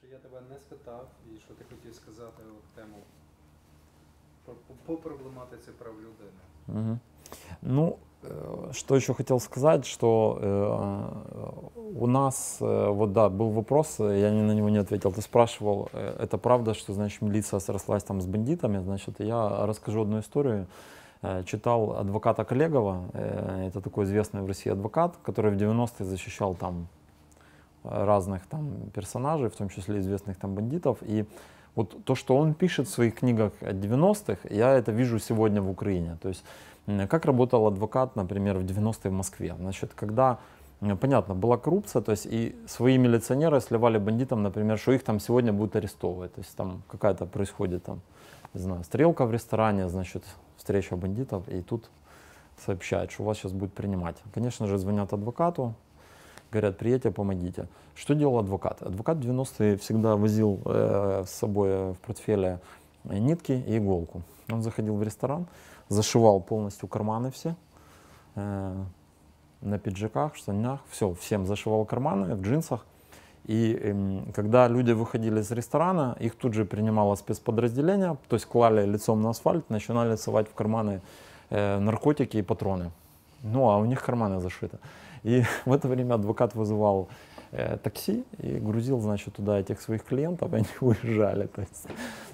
що я тебе не спитав, і що ти хотів сказати от тему по, по, по проблематиці прав людини. Мгм. Ну, э, что еще хотел сказать, что э, у нас, э, вот да, был вопрос, э, я ни- на него не ответил. Ты спрашивал, э, это правда, что, значит, милиция срослась там с бандитами? Значит, я расскажу одну историю. Э, Читал адвоката Коллегова, э, это такой известный в России адвокат, который в 90-е защищал там э, разных там персонажей, в том числе известных там бандитов. И вот то, что он пишет в своих книгах о 90-х, я это вижу сегодня в Украине. То есть Как работал адвокат, например, в 90-е в Москве? Значит, когда, понятно, была коррупция, то есть и свои милиционеры сливали бандитам, например, что их там сегодня будут арестовывать. То есть там какая-то происходит там, не знаю, стрелка в ресторане, значит, встреча бандитов, и тут сообщают, что вас сейчас будут принимать. Конечно же, звонят адвокату, говорят, приедьте, помогите. Что делал адвокат? Адвокат в 90-е всегда возил э, с собой э, в портфеле э, нитки и иголку. Он заходил в ресторан, зашивал полностью карманы все, э, на пиджаках, штанях, все, всем зашивал карманы в джинсах. И эм, когда люди выходили из ресторана, их тут же принимало спецподразделение, то есть клали лицом на асфальт, начинали совать в карманы э, наркотики и патроны. Ну, а у них карманы зашиты. И в это время адвокат вызывал э, такси и грузил, значит, туда этих своих клиентов, и они уезжали. То есть,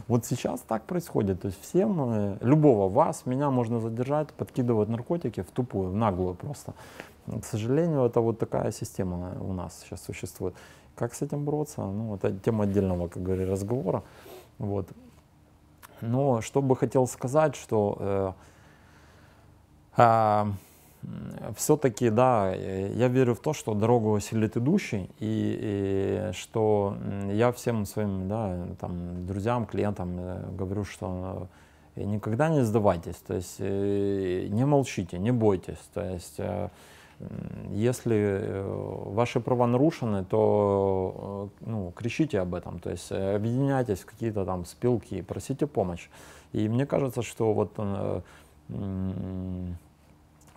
вот сейчас так происходит. То есть всем, э, любого вас, меня можно задержать, подкидывать наркотики в тупую, в наглую просто. К сожалению, это вот такая система у нас сейчас существует. Как с этим бороться? Ну, это тема отдельного, как говорили, разговора. Вот. Но что бы хотел сказать, что э, все-таки, да, я верю в то, что дорогу осилит идущий, и, и что я всем своим да, там, друзьям, клиентам э, говорю, что никогда не сдавайтесь, то есть э, не молчите, не бойтесь, то есть э, если ваши права нарушены, то ну, кричите об этом, то есть объединяйтесь в какие-то там спилки, просите помощь. И мне кажется, что вот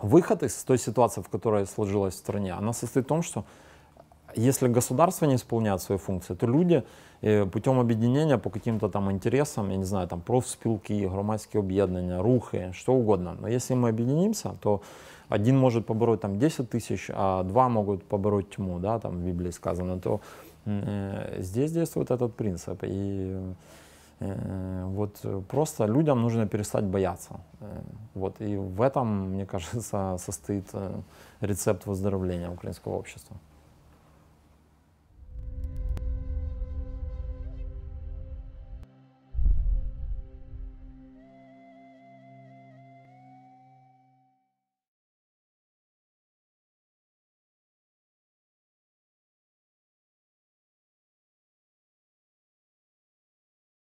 выход из той ситуации, в которой сложилась в стране, она состоит в том, что если государство не исполняет свои функции, то люди э, путем объединения по каким-то там интересам, я не знаю, там профспілки, громадські об'єднання, рухи, что угодно. Но если мы объединимся, то один может побороть там 10 тысяч, а два могут побороть тьму, да, там в Библии сказано, то э, здесь действует этот принцип. И э, вот э, просто людям нужно перестать бояться. вот, и в этом, мне кажется, состоит э, рецепт выздоровления украинского общества.